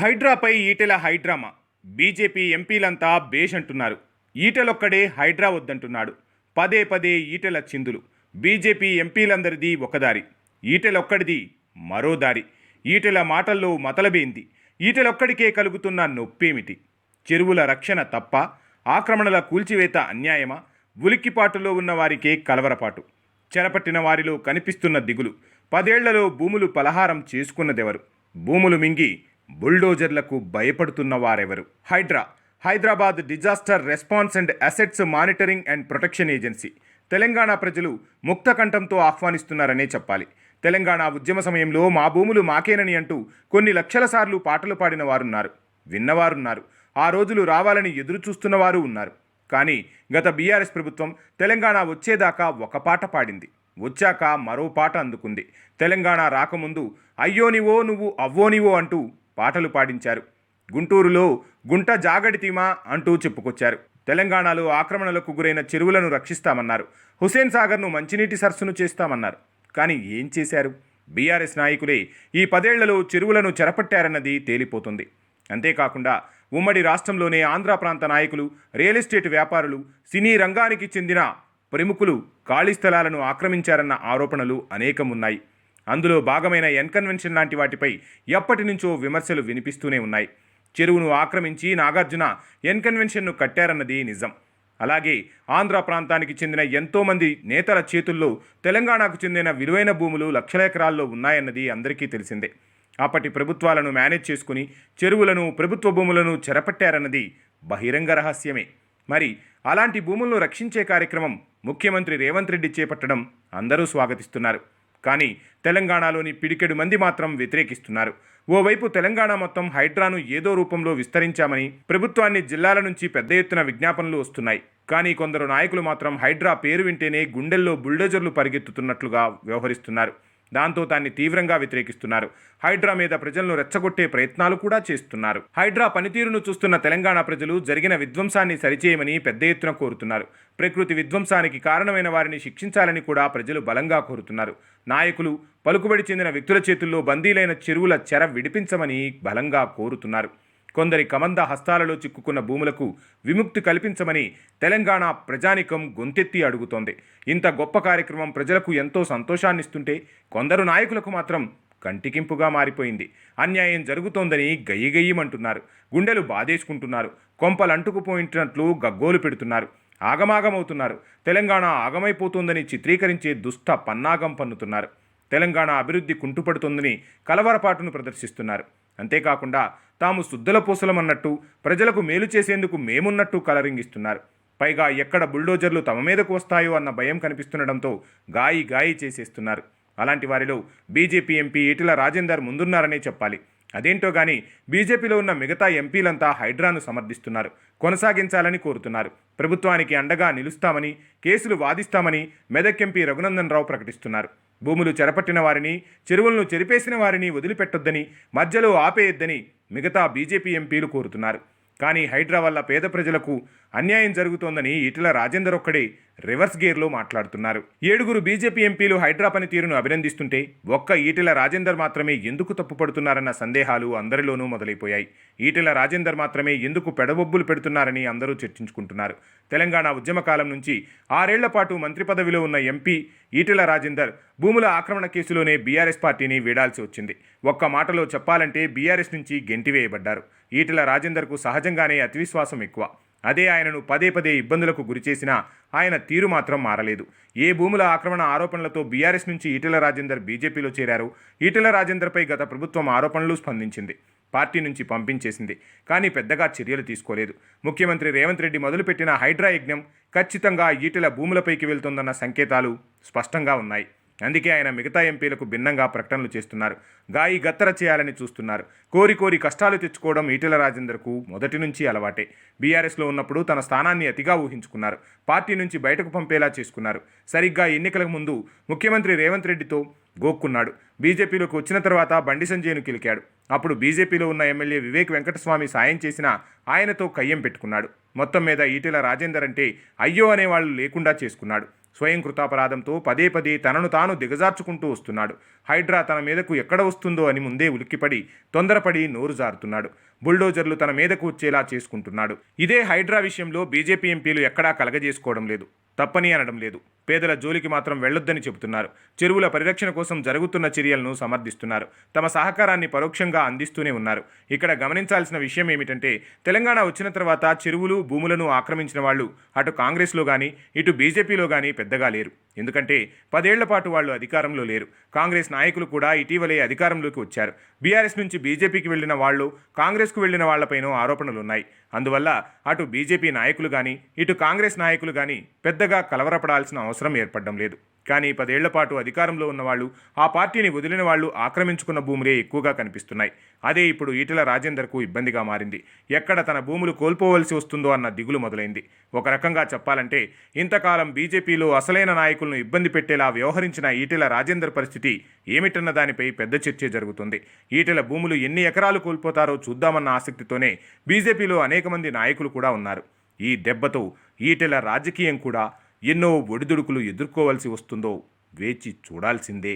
హైడ్రాపై Etela high drama. BJP ఎంపీలంతా బేష్ అంటున్నారు ఈటెలొక్కడే హైడ్రా వద్దంటున్నాడు. పదే పదే ఈటెల చిందులు. బీజేపీ ఎంపీలందరిది ఒకదారి. ఈటెలొక్కడిది మరో దారి. ఈటెల మాటల్లో మతలబేంది. ఈటెలొక్కడికే కలుగుతున్న నొప్పేమిటి? చెరువుల రక్షణ తప్ప ఆక్రమణల కూల్చివేత అన్యాయమా? ఉలిక్కిపాటులో ఉన్న వారికే కలవరపాటు. చెరపట్టిన వారిలో కనిపిస్తున్న దిగులు. పదేళ్ళలో భూములు పలహారం చేసుకున్నదెవరు? భూములు మింగి బుల్డోజర్లకు భయపడుతున్న వారెవరు? Hydraa Hyderabad disaster response and assets monitoring and protection agency. Telangana ప్రజలు ముక్త కంఠంతో ఆహ్వానిస్తున్నారనే చెప్పాలి. తెలంగాణ ఉద్యమ సమయంలో మా భూములు మాకేనని అంటూ కొన్ని లక్షల సార్లు పాటలు పాడిన వారున్నారు. విన్నవారున్నారు. ఆ రోజులు రావాలని ఎదురు చూస్తున్నవారు ఉన్నారు. కానీ గత బీఆర్ఎస్ ప్రభుత్వం తెలంగాణ వచ్చేదాకా ఒక పాట పాడింది. వచ్చాక మరో పాట అందుకుంది. తెలంగాణ రాకముందు అయ్యోనివో నువ్వు అవ్వోనివో అంటూ పాటలు పాడించారు. గుంటూరులో గుంట జాగడితీమా అంటూ చెప్పుకొచ్చారు. తెలంగాణలో ఆక్రమణలకు గురైన చెరువులను రక్షిస్తామన్నారు. హుసేన్ సాగర్ను మంచినీటి సరస్సును చేస్తామన్నారు. కానీ ఏం చేశారు? బీఆర్ఎస్ నాయకులే ఈ పదేళ్ళలో చెరువులను చెరపట్టారన్నది తేలిపోతుంది. అంతేకాకుండా ఉమ్మడి రాష్ట్రంలోనే ఆంధ్ర ప్రాంత నాయకులు రియల్ ఎస్టేట్ వ్యాపారులు సినీ రంగానికి చెందిన ప్రముఖులు ఖాళీ స్థలాలను ఆక్రమించారన్న ఆరోపణలు అనేకం ఉన్నాయి అందులో భాగమైన ఎన్కన్వెన్షన్ లాంటి వాటిపై ఎప్పటి నుంచో విమర్శలు వినిపిస్తూనే ఉన్నాయి. చెరువును ఆక్రమించి నాగార్జున ఎన్కన్వెన్షన్ను కట్టారన్నది నిజం. అలాగే ఆంధ్ర ప్రాంతానికి చెందిన ఎంతోమంది నేతల చేతుల్లో తెలంగాణకు చెందిన విలువైన భూములు లక్షల ఎకరాల్లో ఉన్నాయన్నది అందరికీ తెలిసిందే. అప్పటి ప్రభుత్వాలను మేనేజ్ చేసుకుని చెరువులను ప్రభుత్వ భూములను చెరపట్టారన్నది బహిరంగ రహస్యమే. మరి అలాంటి భూములను రక్షించే కార్యక్రమం ముఖ్యమంత్రి రేవంత్ రెడ్డి చేపట్టడం అందరూ స్వాగతిస్తున్నారు. కానీ తెలంగాణలోని పిడికెడు మంది మాత్రం వ్యతిరేకిస్తున్నారు. ఓవైపు తెలంగాణ మొత్తం హైడ్రాను ఏదో రూపంలో విస్తరించామని ప్రభుత్వాన్ని జిల్లాల నుంచి పెద్ద ఎత్తున విజ్ఞాపనలు వస్తున్నాయి. కానీ కొందరు నాయకులు మాత్రం హైడ్రా పేరు వింటేనే గుండెల్లో బుల్డోజర్లు పరిగెత్తుతున్నట్లుగా వ్యవహరిస్తున్నారు. దాంతో దాన్ని తీవ్రంగా వ్యతిరేకిస్తున్నారు. హైడ్రా మీద ప్రజలను రెచ్చగొట్టే ప్రయత్నాలు కూడా చేస్తున్నారు. హైడ్రా పనితీరును చూస్తున్న తెలంగాణ ప్రజలు జరిగిన విధ్వంసాన్ని సరిచేయమని పెద్ద ఎత్తున కోరుతున్నారు. ప్రకృతి విధ్వంసానికి కారణమైన వారిని శిక్షించాలని కూడా ప్రజలు బలంగా కోరుతున్నారు. నాయకులు పలుకుబడి చెందిన వ్యక్తుల చేతుల్లో బందీలైన చెరువుల చెర విడిపించమని బలంగా కోరుతున్నారు. కొందరి కమంద హస్తాలలో చిక్కుకున్న భూములకు విముక్తి కల్పించమని తెలంగాణ ప్రజానికం గొంతెత్తి అడుగుతోంది. ఇంత గొప్ప కార్యక్రమం ప్రజలకు ఎంతో సంతోషాన్నిస్తుంటే కొందరు నాయకులకు మాత్రం కంటికింపుగా మారిపోయింది. అన్యాయం జరుగుతోందని గయ్యగయ్యమంటున్నారు. గుండెలు బాధేసుకుంటున్నారు. కొంపలు అంటుకుపోయినట్లు గగ్గోలు పెడుతున్నారు. ఆగమాగమవుతున్నారు. తెలంగాణ ఆగమైపోతుందని చిత్రీకరించే దుష్ట పన్నాగం పన్నుతున్నారు. తెలంగాణ అభివృద్ధి కుంటుపడుతుందని కలవరపాటును ప్రదర్శిస్తున్నారు. అంతేకాకుండా తాము శుద్ధల పూసలమన్నట్టు ప్రజలకు మేలు చేసేందుకు మేమున్నట్టు కలరింగిస్తున్నారు. పైగా ఎక్కడ బుల్డోజర్లు తమ మీదకు వస్తాయో అన్న భయం కనిపిస్తుండడంతో గాయి గాయి చేసేస్తున్నారు. అలాంటి వారిలో బీజేపీ ఎంపీ ఈటెల రాజేందర్ ముందున్నారనే చెప్పాలి. అదేంటో గాని బీజేపీలో ఉన్న మిగతా ఎంపీలంతా హైడ్రాను సమర్థిస్తున్నారు. కొనసాగించాలని కోరుతున్నారు. ప్రభుత్వానికి అండగా నిలుస్తామని కేసులు వాదిస్తామని మెదక్ ఎంపీ రఘునందన్ రావు ప్రకటిస్తున్నారు. భూములు చెరపట్టిన వారిని చెరువులను చెరిపేసిన వారిని వదిలిపెట్టొద్దని మధ్యలో ఆపేయొద్దని మిగతా బీజేపీ ఎంపీలు కోరుతున్నారు. కానీ హైడ్రా వల్ల పేద ప్రజలకు అన్యాయం జరుగుతోందని ఈటెల రాజేందర్ ఒక్కడే రివర్స్ గేర్లో మాట్లాడుతున్నారు. ఏడుగురు బీజేపీ ఎంపీలు హైడ్రా పనితీరును అభినందిస్తుంటే ఒక్క ఈటెల రాజేందర్ మాత్రమే ఎందుకు తప్పుపడుతున్నారన్న సందేహాలు అందరిలోనూ మొదలైపోయాయి. ఈటెల రాజేందర్ మాత్రమే ఎందుకు పెడబొబ్బులు పెడుతున్నారని అందరూ చర్చించుకుంటున్నారు. తెలంగాణ ఉద్యమకాలం నుంచి ఆరేళ్ళ పాటు మంత్రి పదవిలో ఉన్న ఎంపీ ఈటెల రాజేందర్ భూముల ఆక్రమణ కేసులోనే బీఆర్ఎస్ పార్టీని వీడాల్సి వచ్చింది. ఒక్క మాటలో చెప్పాలంటే బీఆర్ఎస్ నుంచి గెంటివేయబడ్డారు. ఈటెల రాజేందర్కు సహజంగానే అతివిశ్వాసం ఎక్కువ. అదే ఆయనను పదే పదే ఇబ్బందులకు గురిచేసినా ఆయన తీరు మాత్రం మారలేదు. ఏ భూముల ఆక్రమణ ఆరోపణలతో బీఆర్ఎస్ నుంచి ఈటెల రాజేందర్ బీజేపీలో చేరారు? ఈటెల రాజేందర్పై గత ప్రభుత్వం ఆరోపణలు స్పందించింది. పార్టీ నుంచి పంపించేసింది. కానీ పెద్దగా చర్యలు తీసుకోలేదు. ముఖ్యమంత్రి రేవంత్ రెడ్డి మొదలుపెట్టిన హైడ్రా యజ్ఞం ఖచ్చితంగా ఈటెల భూములపైకి వెళ్తుందన్న సంకేతాలు స్పష్టంగా ఉన్నాయి. అందుకే ఆయన మిగతా ఎంపీలకు భిన్నంగా ప్రకటనలు చేస్తున్నారు. గాయి గత్తర చేయాలని చూస్తున్నారు. కోరి కోరి కష్టాలు తెచ్చుకోవడం ఈటెల రాజేందర్కు మొదటి నుంచి అలవాటే. బీఆర్ఎస్లో ఉన్నప్పుడు తన స్థానాన్ని అతిగా ఊహించుకున్నారు. పార్టీ నుంచి బయటకు పంపేలా చేసుకున్నారు. సరిగ్గా ఎన్నికలకు ముందు ముఖ్యమంత్రి రేవంత్ రెడ్డితో గోక్కున్నాడు. బీజేపీలోకి వచ్చిన తర్వాత బండి సంజయ్ను కిలికాడు. అప్పుడు బీజేపీలో ఉన్న ఎమ్మెల్యే వివేక్ వెంకటస్వామి సాయం చేసినా ఆయనతో కయ్యం పెట్టుకున్నాడు. మొత్తం మీద ఈటెల రాజేందర్ అంటే అయ్యో అనేవాళ్ళు లేకుండా చేసుకున్నాడు. స్వయం కృతాపరాధంతో పదే పదే తనను తాను దిగజార్చుకుంటూ వస్తున్నాడు. హైడ్రా తన మీదకు ఎక్కడ వస్తుందో అని ముందే ఉలిక్కిపడి తొందరపడి నోరు జారుతున్నాడు. బుల్డోజర్లు తన మీదకు వచ్చేలా చేసుకుంటున్నాడు. ఇదే హైడ్రా విషయంలో బీజేపీ ఎంపీలు ఎక్కడా కలగజేసుకోవడం లేదు. తప్పని అనడం లేదు. పేదల జోలికి మాత్రం వెళ్ళొద్దని చెబుతున్నారు. చెరువుల పరిరక్షణ కోసం జరుగుతున్న చర్యలను సమర్థిస్తున్నారు. తమ సహకారాన్ని పరోక్షంగా అందిస్తూనే ఉన్నారు. ఇక్కడ గమనించాల్సిన విషయం ఏమిటంటే తెలంగాణ వచ్చిన తర్వాత చెరువులు భూములను ఆక్రమించిన వాళ్ళు అటు కాంగ్రెస్లో కానీ ఇటు బీజేపీలో కానీ పెద్దగా లేరు. ఎందుకంటే పదేళ్ళ పాటు వాళ్ళు అధికారంలో లేరు. కాంగ్రెస్ నాయకులు కూడా ఇటీవలే అధికారంలోకి వచ్చారు. బీఆర్ఎస్ నుంచి బీజేపీకి వెళ్ళిన వాళ్ళు కాంగ్రెస్కు వెళ్ళిన వాళ్ళపైనో ఆరోపణలు ఉన్నాయి అందువల్ల అటు బీజేపీ నాయకులు కానీ ఇటు కాంగ్రెస్ నాయకులు కానీ పెద్దగా కలవరపడాల్సిన అవసరం ఏర్పడడం లేదు. కానీ పదేళ్ళ పాటు అధికారంలో ఉన్నవాళ్ళు ఆ పార్టీని వదిలిన వాళ్ళు ఆక్రమించుకున్న భూములే ఎక్కువగా కనిపిస్తున్నాయి. అదే ఇప్పుడు ఈటల రాజేందర్కు ఇబ్బందిగా మారింది. ఎక్కడ తన భూములు కోల్పోవలసి వస్తుందో అన్న దిగులు మొదలైంది. ఒక రకంగా చెప్పాలంటే ఇంతకాలం బీజేపీలో అసలైన నాయకులను ఇబ్బంది పెట్టేలా వ్యవహరించిన ఈటెల రాజేందర్ పరిస్థితి ఏమిటన్న దానిపై పెద్ద చర్చ జరుగుతుంది. ఈటెల భూములు ఎన్ని ఎకరాలు కోల్పోతారో చూద్దామన్న ఆసక్తితోనే బీజేపీలో అనేక మంది నాయకులు కూడా ఉన్నారు. ఈ దెబ్బతో ఈటెల రాజకీయం కూడా ఎన్నో ఒడిదుడుకులు ఎదుర్కోవాల్సి వస్తుందో వేచి చూడాల్సిందే.